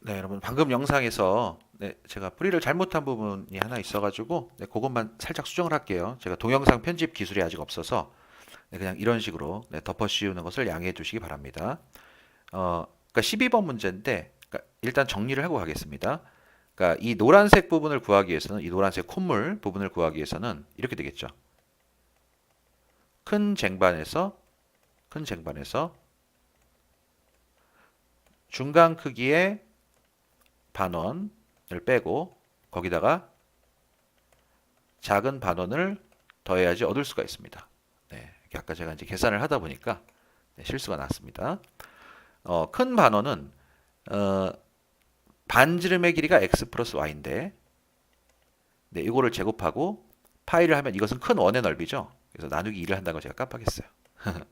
네, 여러분 방금 영상에서 네, 제가 풀이를 잘못한 부분이 하나 있어가지고 네, 그것만 살짝 수정을 할게요. 제가 동영상 편집 기술이 아직 없어서 네, 그냥 이런 식으로 네, 덮어 씌우는 것을 양해해 주시기 바랍니다. 어, 그러니까 12번 문제인데 그러니까 일단 정리를 하고 가겠습니다. 그러니까 이 노란색 부분을 구하기 위해서는 이 노란색 콧물 부분을 구하기 위해서는 이렇게 되겠죠. 큰 쟁반에서 큰 쟁반에서 중간 크기의 반원을 빼고 거기다가 작은 반원을 더해야지 얻을 수가 있습니다. 네, 아까 제가 이제 계산을 하다 보니까 네, 실수가 났습니다. 어, 큰 반원은 어, 반지름의 길이가 x 플러스 y인데 네, 이거를 제곱하고 파이를 하면 이것은 큰 원의 넓이죠. 그래서 나누기 2를 한다는 거 제가 깜빡했어요.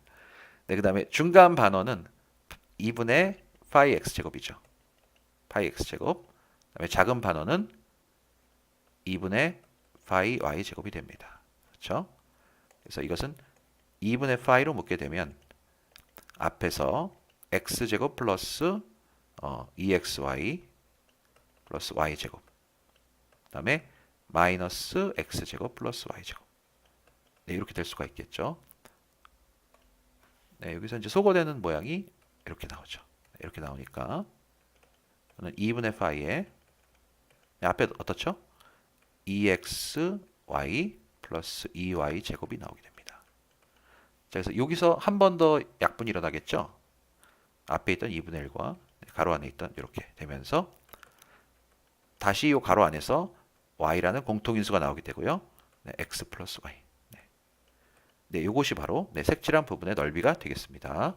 네, 그 다음에 중간 반원은 2분의 파이 x 제곱이죠. 파이 x 제곱. 그다음에 작은 반원은 2분의 파이 y 제곱이 됩니다. 그렇죠? 그래서 이것은 2분의 파이로 묶게 되면 앞에서 x 제곱 플러스 어, 2xy 플러스 y 제곱. 그다음에 마이너스 x 제곱 플러스 y 제곱. 네, 이렇게 될 수가 있겠죠. 네, 여기서 이제 소거되는 모양이 이렇게 나오죠. 네, 이렇게 나오니까 저는 2분의 파이에 네, 앞에 어떻죠? 2xy 플러스 2y 제곱이 나오게 됩니다. 자, 그래서 여기서 한 번 더 약분이 일어나겠죠? 앞에 있던 2분의 1과 가로 안에 있던 이렇게 되면서 다시 이 가로 안에서 y라는 공통인수가 나오게 되고요. 네, x 플러스 y. 네, 네, 이것이 바로 네, 색칠한 부분의 넓이가 되겠습니다.